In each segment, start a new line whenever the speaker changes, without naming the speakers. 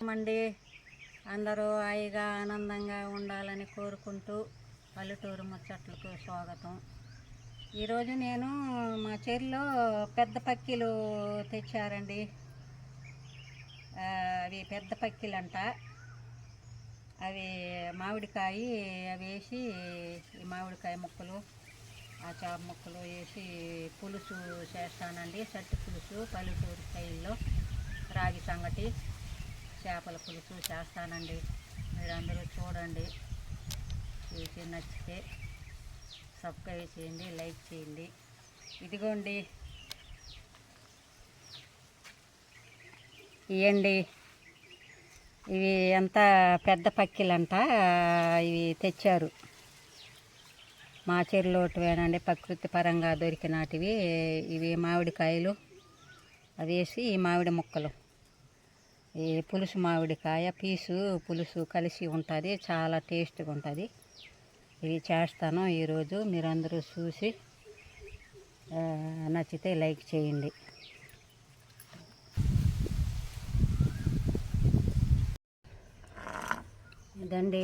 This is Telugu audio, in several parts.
మండి అందరూ హాయిగా ఆనందంగా ఉండాలని కోరుకుంటూ పల్లెటూరు ముచ్చట్లకు స్వాగతం. ఈరోజు నేను మా చెరులో పెద్ద పక్కిలు తెచ్చారండి. అవి పెద్ద పక్కిలంట. అవి మామిడికాయ అవి వేసి ఈ మామిడికాయ ముక్కలు ఆ చాప ముక్కలు వేసి పులుసు చేస్తానండి. చెట్టు పులుసు పల్లెటూరు స్టైల్లో. రాగి సంగటి. చేపల పులుసు చేస్తానండి. మీరందరూ చూడండి. చూసి నచ్చితే సబ్స్క్రైబ్ చేయండి లైక్ చేయండి. ఇదిగోండి. ఇవ్వండి ఇవి ఎంత పెద్ద పక్కిలంట ఇవి తెచ్చారు. మా చెరులోటివేనండి ప్రకృతి పరంగా దొరికినాటివి. ఇవి మామిడికాయలు అవి వేసి ఈ మామిడి ముక్కలు. ఈ పులుసు మామిడికాయ పీసు పులుసు కలిసి ఉంటుంది చాలా టేస్ట్గా ఉంటుంది. ఇవి చేస్తాను ఈరోజు మీరందరూ చూసి నచ్చితే లైక్ చేయండి. ఇదండి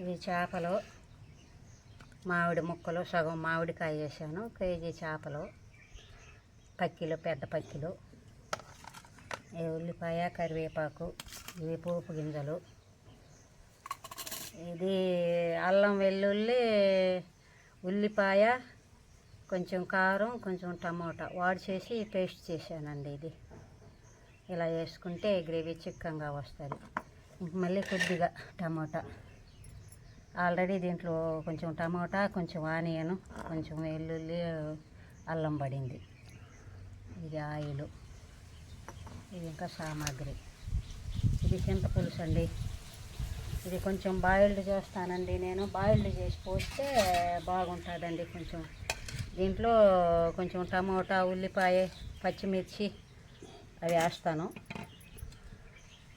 ఇవి చేపలు. మామిడి ముక్కలు సగం మామిడికాయ వేసాను కేజీ చేపలు. పక్కిలు పెద్ద పక్కిలు. ఉల్లిపాయ కరివేపాకు ఇవి పోపు గింజలు. ఇది అల్లం వెల్లుల్లి ఉల్లిపాయ కొంచెం కారం కొంచెం టమోటా వాడి చేసి పేస్ట్ చేశానండి ఇది. ఇలా వేసుకుంటే గ్రేవీ చిక్కంగా వస్తుంది. ఇంక మళ్ళీ కొద్దిగా టమోటా. ఆల్రెడీ దీంట్లో కొంచెం టమోటా కొంచెం ఆనియను కొంచెం వెల్లుల్లి అల్లం పడింది. ఇది ఆయిల్. ఇది ఇంకా సామాగ్రి. ఇది చింతపులుసు అండి. ఇది కొంచెం బాయిల్డ్ చేస్తానండి నేను. బాయిల్డ్ చేసి పోస్తే బాగుంటుందండి కొంచెం. దీంట్లో కొంచెం టమోటా ఉల్లిపాయ పచ్చిమిర్చి అవి వేస్తాను.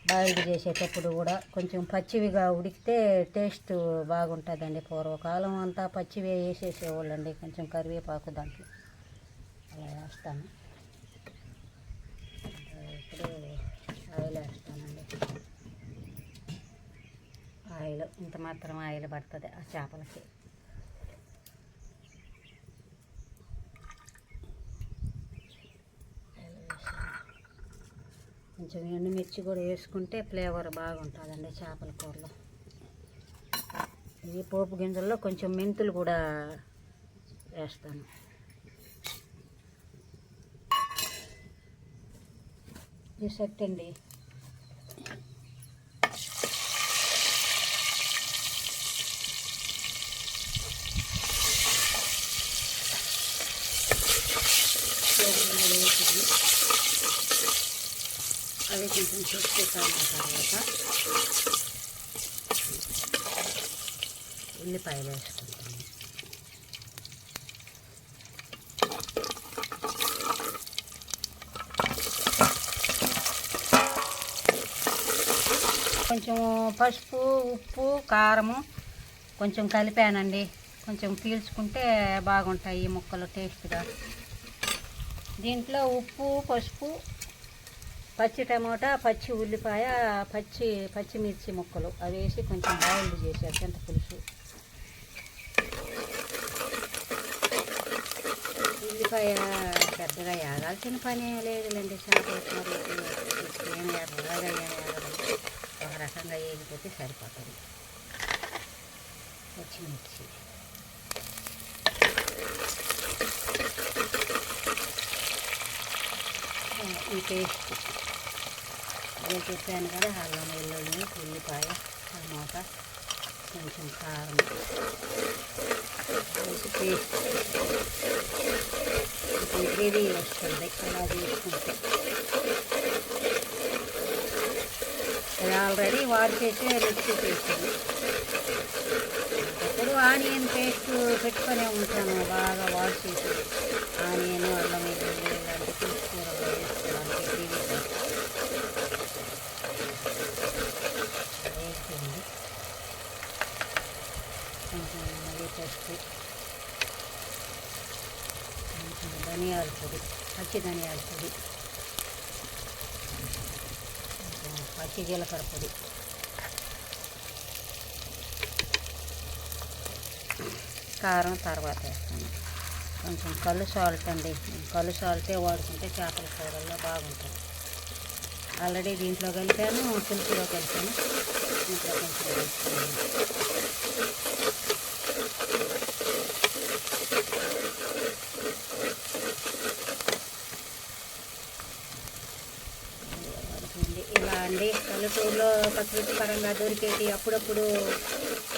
బాయిల్డ్ చేసేటప్పుడు కూడా కొంచెం పచ్చివిగా ఉడికితే టేస్ట్ బాగుంటుందండి. పూర్వకాలం అంతా పచ్చివే వేసేసేవాళ్ళండి. కొంచెం కరివేపాకు దాంట్లో. అలా వేస్తాను ఇప్పుడు ఆయిల్ వేస్తానండి ఆయిల్ ఇంత మాత్రం ఆయిల్ పడుతుంది ఆ చేపలకి. కొంచెం ఎండుమిర్చి కూడా వేసుకుంటే ఫ్లేవర్ బాగుంటుందండి చేపల కూరలో. ఈ పోపు గింజల్లో కొంచెం మెంతులు కూడా వేస్తాను. ఈ సెట్ అండి. అవి కొంచెం చెప్పుకున్న తర్వాత. ఉల్లిపాయలు వేసుకుంటాను. కొంచెం పసుపు ఉప్పు కారము కొంచెం కలిపానండి. కొంచెం పీల్చుకుంటే బాగుంటాయి ఈ ముక్కలు టేస్ట్గా. దీంట్లో ఉప్పు పసుపు పచ్చి టమోటా పచ్చి ఉల్లిపాయ పచ్చి పచ్చిమిర్చి ముక్కలు. అవి వేసి కొంచెం బాయిల్డ్ చేశారు చింత పులుసు. ఉల్లిపాయ పెద్దగా యాగాల్సిన పని లేదులేండి చేపల ఏం ఎర్రగా ఏం ఒక రకంగా వేగిపోతే సరిపోతుంది. పచ్చిమిర్చి. ఈ పేస్ట్ నేను చెప్పాను కదా అల్లం వెల్లుల్లి ఉల్లిపాయ టమాటా కొంచెం కారం. వేసి పేస్ట్ కొంచెం గ్రేవీ వస్తుంది అలా చేసుకుంటే అది ఆల్రెడీ వాడి చేసే రుచి చేసింది. ఎప్పుడు ఆనియన్ పేస్ట్ పెట్టుకునే ఉంటాను బాగా వాష్ చేసి ఆనియన్ అల్లం వెల్లుల్లి ఇలాంటి పులుసు కూరలో వేసుకోవడానికి గ్రేవీ వేసింది కొంచెం మళ్ళీ పసుపు కొంచెం ధనియాల పొడి పచ్చి ధనియాల పొడి కొంచెం పచ్చి జీలకర్ర పొడి కారం తర్వాత వేస్తాను. కొంచెం కళ్ళు సాల్ట్ అండి. కళ్ళు సాల్టే వాడుకుంటే చేపల కూరల్లో బాగుంటుంది. ఆల్రెడీ దీంట్లో కలిపాను పులుసులో కలిపాను. దీంట్లో కొంచెం వేసుకున్నాను ఉంది. ఇలా అండి పల్లెటూరులో ప్రకృతి పరంగా దొరికేటి అప్పుడప్పుడు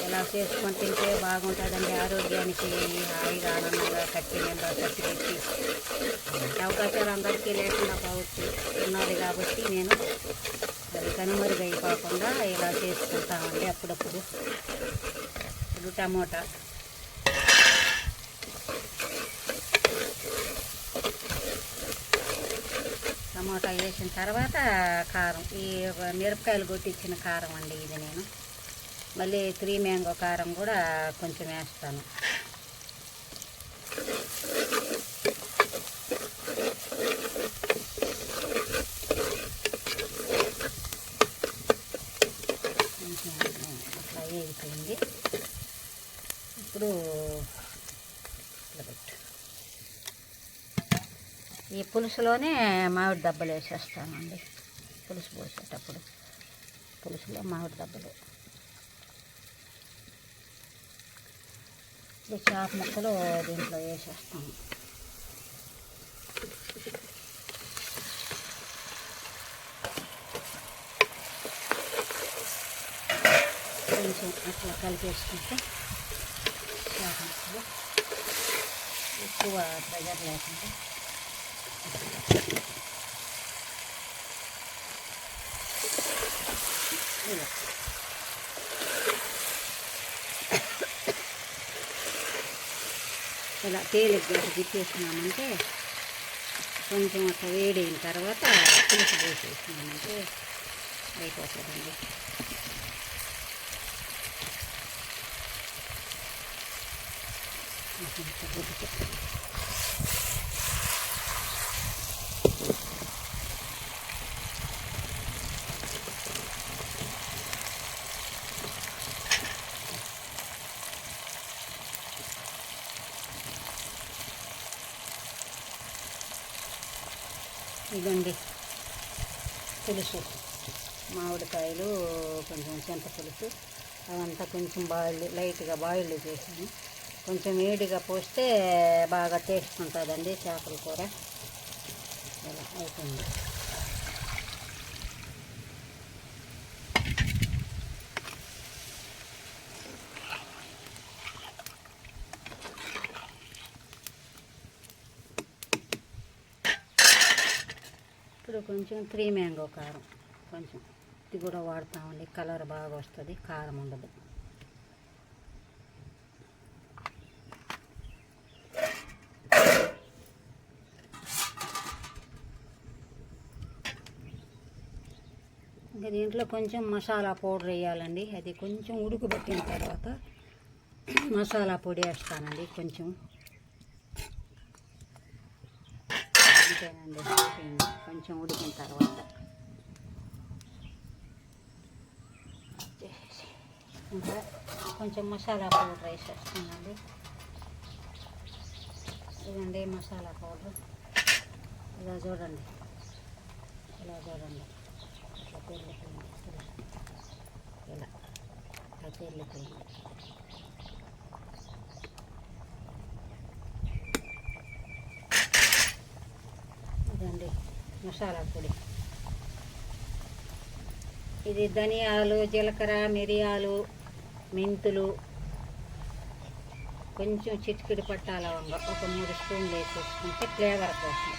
ఇలా చేసుకొని తింటే బాగుంటుందండి? ఆరోగ్యానికి హాయిగా ఆనందంగా కట్టి నిండా కట్టి పెట్టి అవకాశాలు అందరికీ లేకుండా పోవచ్చు ఉన్నది కాబట్టి నేను అది కనుమరుగైపోకుండా ఇలా చేసుకుంటామండి అప్పుడప్పుడు. ఇప్పుడు టమోటా. టమాటా వేసిన తర్వాత కారం ఈ మిరపకాయలు కొట్టించిన కారం అండి ఇది నేను. మళ్ళీ త్రీ మ్యాంగో కారం కూడా కొంచెం వేస్తాను కొంచెం అట్లా వేగిపోయింది ఇప్పుడు ఇట్లా పెట్టు ఈ పులుసులోనే మామిడి దెబ్బలు వేసేస్తానండి పులుసు పోసేటప్పుడు. పులుసులో మామిడి దెబ్బలు. ఇది చేప ముక్కలు దీంట్లో వేసేస్తాము కొంచెం అట్లా కలిపేసుకుంటే చేప ముక్కలు ఎక్కువ ప్రెజర్ లేకుండా ఇలా ఇలా తేలిగ్గా తిప్పేసినామంటే కొంచెం అట్లా వేడైన తర్వాత పులుసు పోసేసినామంటే అయిపోతుందండి ఇంత కొద్దిగా ఇదండి పులుసు. మామిడికాయలు కొంచెం చింత పులుసు అదంతా కొంచెం బాయిల్ లైట్గా బాయిల్ చేసాను కొంచెం వేడిగా పోస్తే బాగా టేస్ట్ ఉంటుందండి చేపల కూర. ఇలా అవుతుంది కొంచెం త్రీ మ్యాంగో కారం కొంచెం. ఇది కూడా వాడతామండి కలర్ బాగా వస్తుంది కారం ఉండదు. ఇంకా దీంట్లో కొంచెం మసాలా పౌడర్ వేయాలండి. అది కొంచెం ఉడుకుబెట్టిన తర్వాత మసాలా పొడి వేస్తానండి కొంచెం. అంతేనండి. కొంచెం ఉడికిన తర్వాత. ఇంకా కొంచెం మసాలా పౌడర్ వేసేస్తానండి ఇదండి మసాలా పౌడర్. ఇలా చూడండి. ఇలా చూడండి. ఇలా. తెల్లిపోయింది ఇలా ఇట్లా తెల్లిపోయింది ఇదండి మసాలా పొడి. ఇది ధనియాలు జీలకర్ర మిరియాలు మెంతులు. కొంచెం చిటికిడి పట్టాల వంగ ఒక మూడు స్పూన్లు వేసేసుకుంటే ఫ్లేవర్ కోసం.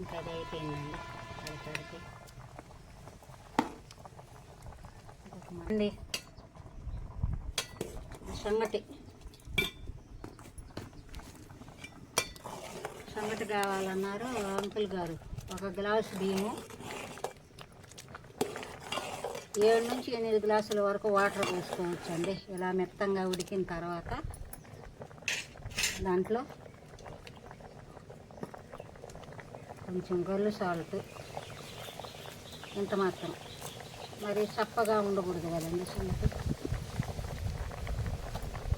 ఇంకా అది అయిపోయిందండి. కలిపేది అండి సంగటి. సంగతి కావాలన్నారు అంకుల్ గారు. ఒక గ్లాస్ బియ్యము. ఏడు నుంచి ఎనిమిది గ్లాసుల వరకు వాటర్ పోసుకోవచ్చండి. ఇలా మెత్తంగా ఉడికిన తర్వాత దాంట్లో కొంచెం గొల్లు సాల్ట్ ఇంత మాత్రం. మరి చప్పగా ఉండకూడదు కదండి సంగతి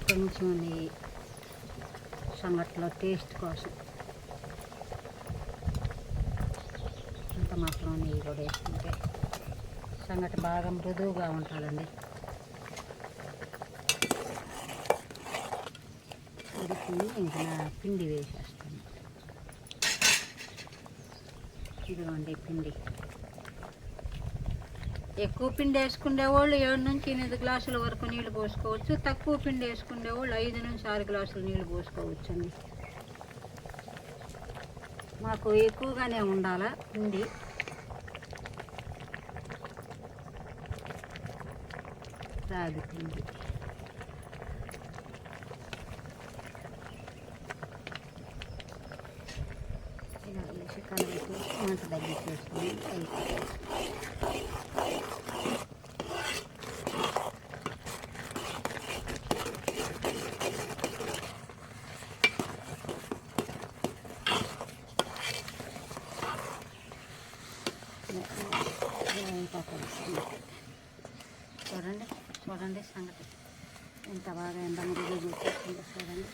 కొంచెం నెయ్యి. సంగట్లో టేస్ట్ కోసం. మాత్రం నెయ్యి కూడా వేసుకుంటే సంగటి బాగా మృదువుగా ఉంటుందండి. ఉడికింది ఇంకా నా పిండి వేసేస్తాను. ఇదిగోండి పిండి. ఎక్కువ పిండి వేసుకునే వాళ్ళు ఏడు నుంచి ఎనిమిది గ్లాసుల వరకు నీళ్ళు పోసుకోవచ్చు. తక్కువ పిండి వేసుకునే వాళ్ళు ఐదు నుంచి ఆరు గ్లాసులు నీళ్ళు పోసుకోవచ్చు అండి మాకు ఎక్కువగానే ఉండాలా పిండి? రాగి ఇలా వేసి కలిపి మంట దగ్గర చేసుకుని అయిపోతుంది ఇంకా కలుస్తుంది. చూడండి చూడండి సంగతి ఎంత బాగా ఎంత మురుగు చూపిస్తుందో చూడండి.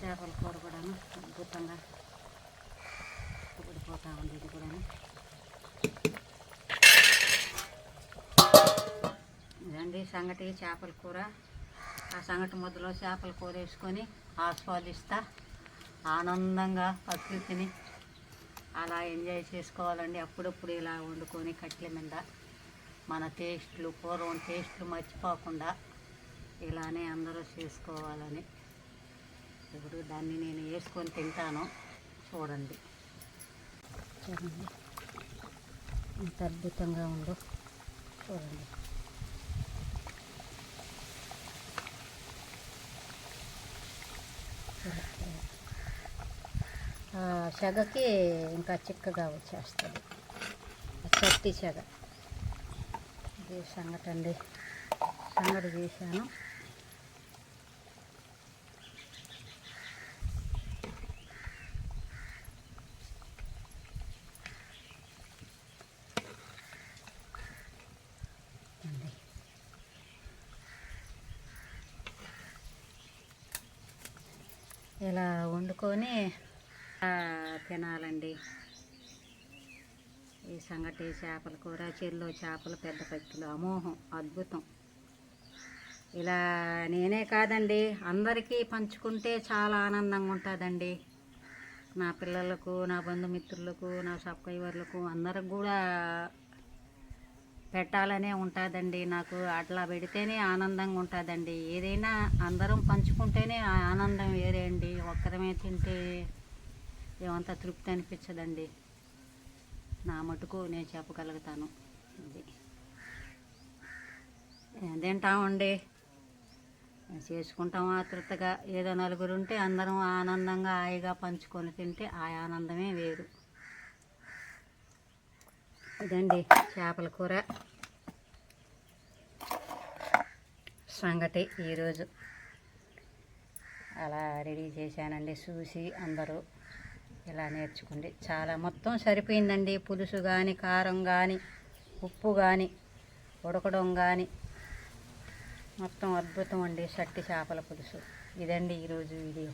చేపల కూర కూడాను అద్భుతంగా ఉడిపోతూ ఉంది ఇది కూడాను. ఇదండి సంగటి చేపల కూర. ఆ సంగటి ముద్దలో చేపల కూర వేసుకొని ఆస్వాదిస్తా. ఆనందంగా ప్రకృతిని అలా ఎంజాయ్ చేసుకోవాలండి. అప్పుడప్పుడు ఇలా వండుకొని కట్ల మీద మన టేస్ట్లు పూర్వం టేస్ట్లు మర్చిపోకుండా ఇలానే అందరూ చేసుకోవాలని ఇప్పుడు దాన్ని నేను వేసుకొని తింటాను. చూడండి. చూడండి. ఎంత అద్భుతంగా ఉందో. చూడండి ఆ సెగకి ఇంకా చిక్కగా వచ్చేస్తుంది. చట్టి సెగ ఇది సంగటి అండి సంగటి చేశాను అండి. ఇలా వండుకొని ఆ, తినాలండి. ఈ సంగటి చేపల కూర చెల్లో చేపలు పెద్ద పక్కిలు అమోహం అద్భుతం. ఇలా నేనే కాదండి అందరికీ పంచుకుంటే చాలా ఆనందంగా ఉంటుందండి. నా పిల్లలకు నా బంధుమిత్రులకు నా సబ్స్క్రైబర్లకు అందరికి కూడా పెట్టాలనే ఉంటుందండి. నాకు అట్లా పెడితేనే ఆనందంగా ఉంటుందండి. ఏదైనా అందరం పంచుకుంటేనే ఆనందం వేరే అండి. ఒక్కరమే తింటే ఏమంత తృప్తి అనిపించదండి. నా మటుకు నేను చెప్పగలుగుతాను. అది. తింటామండి? చేసుకుంటాం ఆతృతగా ఏదో నలుగురు ఉంటే అందరం ఆనందంగా హాయిగా పంచుకొని తింటే ఆ ఆనందమే వేరు. ఇదండి చేపల కూర. సంగటి ఈరోజు. అలా రెడీ చేశానండి. చూసి అందరూ ఇలా నేర్చుకోండి చాలా మొత్తం సరిపోయిందండి. పులుసు కానీ కారం కానీ ఉప్పు కానీ ఉడకడం కానీ మొత్తం అద్భుతం అండి. సట్టి చేపల పులుసు. ఇదండి ఈరోజు వీడియో.